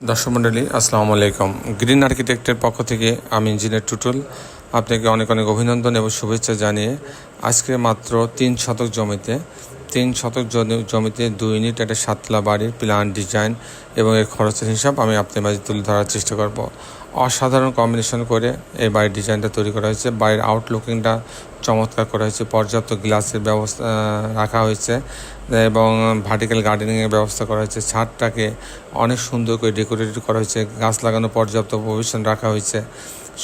দর্শক মণ্ডলী আসসালামু আলাইকুম। গ্রিন আর্কিটেক্টের পক্ষ থেকে আমি ইঞ্জিনিয়ার টুটুল আপনাকে অনেক অনেক অভিনন্দন এবং শুভেচ্ছা জানিয়ে আজকে মাত্র তিন শতক জমিতে তিন শতক জমিতে দুই ইউনিট একটা সাতলা বাড়ির প্ল্যান ডিজাইন এবং এর খরচের হিসাব আমি আপনার মাঝে তুলে ধরার চেষ্টা করব। অসাধারণ কম্বিনেশন করে এই বাড়ির ডিজাইনটা তৈরি করা হয়েছে। বাড়ির আউটলুকিংটা চমৎকার করা হয়েছে। পর্যাপ্ত গ্লাসের ব্যবস্থা রাখা হয়েছে এবং ভার্টিক্যাল গার্ডেনিংয়ের ব্যবস্থা করা হয়েছে। ছাদটাকে অনেক সুন্দর করে ডেকোরেটেড করা হয়েছে। গাছ লাগানো পর্যাপ্ত প্রভিশন রাখা হয়েছে।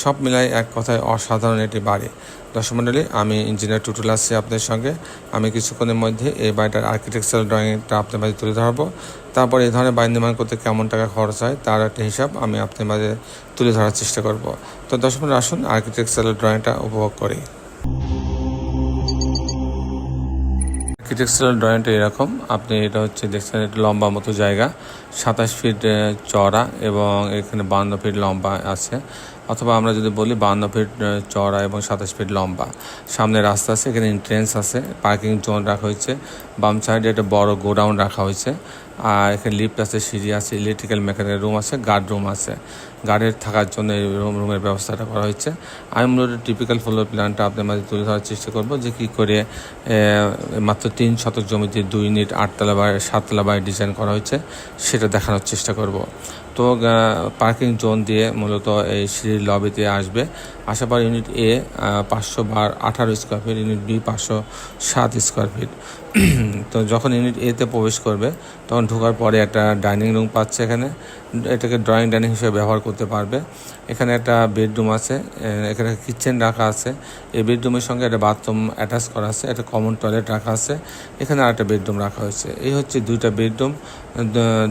সব মিলাই এক কথায় অসাধারণ এটি বাড়ি। দর্শক মণ্ডলী আমি ইঞ্জিনিয়ার টুটুল আসছি আপনাদের সঙ্গে। আমি কিছুক্ষণের মধ্যে এই বাড়িটার আর্কিটেকচারাল ড্রয়িংটা আপনার মাঝে তুলে ধরবো। তারপর এই ধরনের বাড়ি নির্মাণ করতে কেমন টাকা খরচ হয়, তার একটা হিসাব আমি আপনার মাঝে তুলে ধরার চেষ্টা করব। তো দর্শক মণ্ডলী আসুন আর্কিটেকচারাল ড্রয়িংটা উপভোগ করি। আর্কিটেকচারাল ড্রয়িংটা এরকম, আপনি এটা হচ্ছে দেখছেন, এটা লম্বা মতো জায়গা, সাতাশ ফিট চওড়া এবং এখানে বান্ন ফিট লম্বা আছে। অথবা আমরা যদি বলি বান্ন ফিট চওড়া এবং সাতাশ ফিট লম্বা। সামনে রাস্তা আছে, এখানে এন্ট্রেন্স আছে পার্কিং জোন রাখা হয়েছে। বাম সাইডে একটা বড় গোডাউন রাখা হয়েছে। আর এখানে লিফট আছে, সিঁড়ি আছে ইলেকট্রিক্যাল মেকানিক্যাল রুম আছে গার্ড রুম আছে। গার্ডের থাকার জন্য এই রুম রুমের ব্যবস্থাটা করা হয়েছে। আমি মূলত টিপিক্যাল ফ্লোর প্ল্যানটা আপনার মাঝে তুলে ধরার চেষ্টা করব যে কী করে মাত্র তিন শতক জমিতে দুই ইউনিট আটতলা বাড়ি সাততলা বাড়ি ডিজাইন করা হয়েছে, সেটা দেখানোর চেষ্টা করব। তো পার্কিং জোন দিয়ে মূলত এই সিঁড়ির লবিতে আসবে। আসার পর ইউনিট এ পাঁচশো বার আঠারো স্কোয়ার ফিট ইউনিট বি পাঁচশো সাত স্কোয়ার ফিট তো যখন ইউনিট এতে প্রবেশ করবে, তখন ঢোকার পরে একটা ডাইনিং রুম পাচ্ছে এখানে। এটাকে ড্রয়িং ডাইনিং হিসেবে ব্যবহার করতে পারবে। এখানে একটা বেডরুম আছে এখানে কিচেন রাখা আছে। এই বেডরুমের সঙ্গে একটা বাথরুম অ্যাটাচ করা আছে, একটা কমন টয়লেট রাখা আছে। এখানে আরেকটা বেডরুম রাখা হয়েছে। এই হচ্ছে দুইটা বেডরুম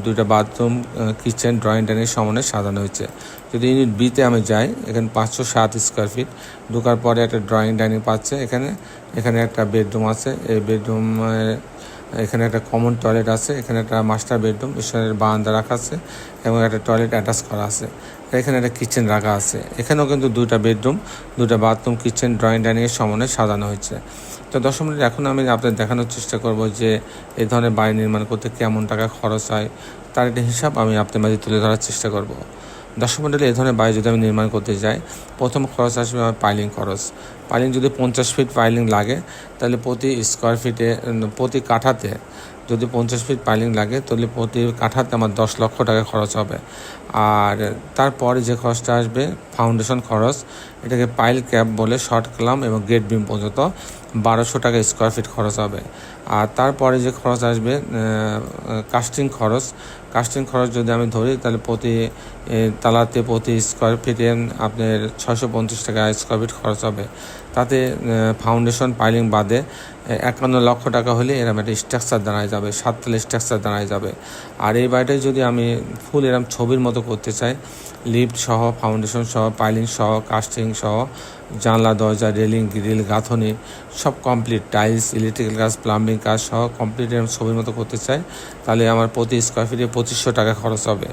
দুইটা বাথরুম কিচেন, ড্রয়িং ডাইনিং সমানে সাজানো হয়েছে। যদি ইউনিট বিতে আমি যাই, এখানে পাঁচশো সাত স্কোয়ার ফিট ঢোকার পরে একটা ড্রয়িং ডাইনিং পাচ্ছে এখানে। এখানে একটা বেডরুম আছে। এই বেডরুম এখানে একটা কমন টয়লেট আছে। এখানে একটা মাস্টার বেডরুম ঈশ্বরের বারান্দা রাখা আছে এবং একটা টয়লেট অ্যাটাচ করা আছে। এখানে একটা কিচেন রাখা আছে। এখানেও কিন্তু দুইটা বেডরুম দুটা বাথরুম কিচেন ড্রয়িং ডাইনিংয়ের সমন্বয়ে সাজানো হয়েছে। তো দশ মিনিট এখন আমি আপনাদের দেখানোর চেষ্টা করব যে এই ধরনের বাড়ি নির্মাণ করতে কেমন টাকা খরচ হয়, তার একটা হিসাব আমি আপনার মাঝে তুলে ধরার চেষ্টা করব। দশ মন্ডলে এই ধরনের বাড়ি যদি আমি নির্মাণ করতে যাই, প্রথম খরচ আসবে আমার পাইলিং খরচ। পাইলিং যদি পঞ্চাশ ফিট পাইলিং লাগে, তাহলে প্রতি স্কোয়ার ফিটে প্রতি কাঠাতে যদি পঞ্চাশ ফিট পাইলিং লাগে, তাহলে প্রতি কাঠাতে আমার দশ লক্ষ টাকা খরচ হবে। আর তারপরে যে খরচটা আসবে ফাউন্ডেশন খরচ, এটাকে পাইল ক্যাপ বলে শর্ট ক্লাম এবং গেট বিম পর্যন্ত বারোশো টাকা স্কোয়ার ফিট খরচ হবে। আর তারপরে যে খরচ আসবে কাস্টিং খরচ কাস্টিং খরচ যদি আমি ধরি, তাহলে প্রতি তালাতে প্রতি স্কোয়ার ফিটে আপনার ছয়শো পঞ্চাশ টাকা স্কোয়ার ফিট খরচ হবে। তাতে ফাউন্ডেশন পাইলিং বাদে একান্ন লক্ষ টাকা হলে এরকম একটা স্ট্রাকচার দাঁড়ায় যাবে। সাততলা স্ট্রাকচার দাঁড়ায় যাবে। আর এই বাড়িটায় যদি আমি ফুল এরকম ছবির মতো করতে চাই, লিফট সহ, ফাউন্ডেশন সহ, পাইলিং সহ, কাস্টিং সহ, জানলা, দরজা, রেলিং, গ্রিল, গাঁথনি, সব কমপ্লিট। টাইলস, ইলেকট্রিক্যাল কাজ, প্লাম্বিং কাজ সহ কমপ্লিট এরকম ছবির মতো করতে চাই, তাহলে আমার প্রতি স্কোয়ার ফিটে পঁচিশশো টাকা খরচ হবে।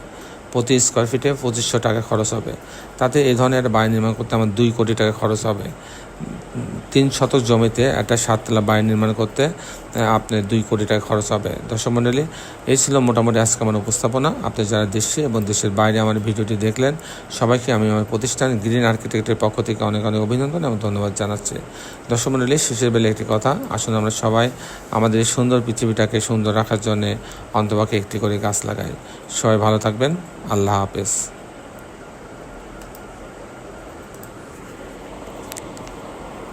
প্রতি স্কোয়ার ফিটে পঁচিশশো টাকা খরচ হবে। তাতে এই ধরনের বাড়ি নির্মাণ করতে আমার দুই কোটি টাকা খরচ হবে। তিন শতক জমিতে একটা সাততলা বাড়ি নির্মাণ করতে আপনার দুই কোটি টাকা খরচ হবে। দর্শক মণ্ডলী, এই ছিল মোটামুটি আজকে আমার উপস্থাপনা। আপনি যারা দেশে এবং দেশের বাইরে আমার ভিডিওটি দেখলেন, সবাইকে আমি আমার প্রতিষ্ঠান গ্রিন আর্কিটেক্টের পক্ষ থেকে অনেক অনেক অভিনন্দন এবং ধন্যবাদ জানাচ্ছি। দর্শক মণ্ডলী, শেষের বেলা একটি কথা, আসুন আমরা সবাই আমাদের এই সুন্দর পৃথিবীটাকে সুন্দর রাখার জন্য অন্তপাকে একটি করে গাছ লাগাই। সবাই ভালো থাকবেন। আল্লাহ হাফেজ।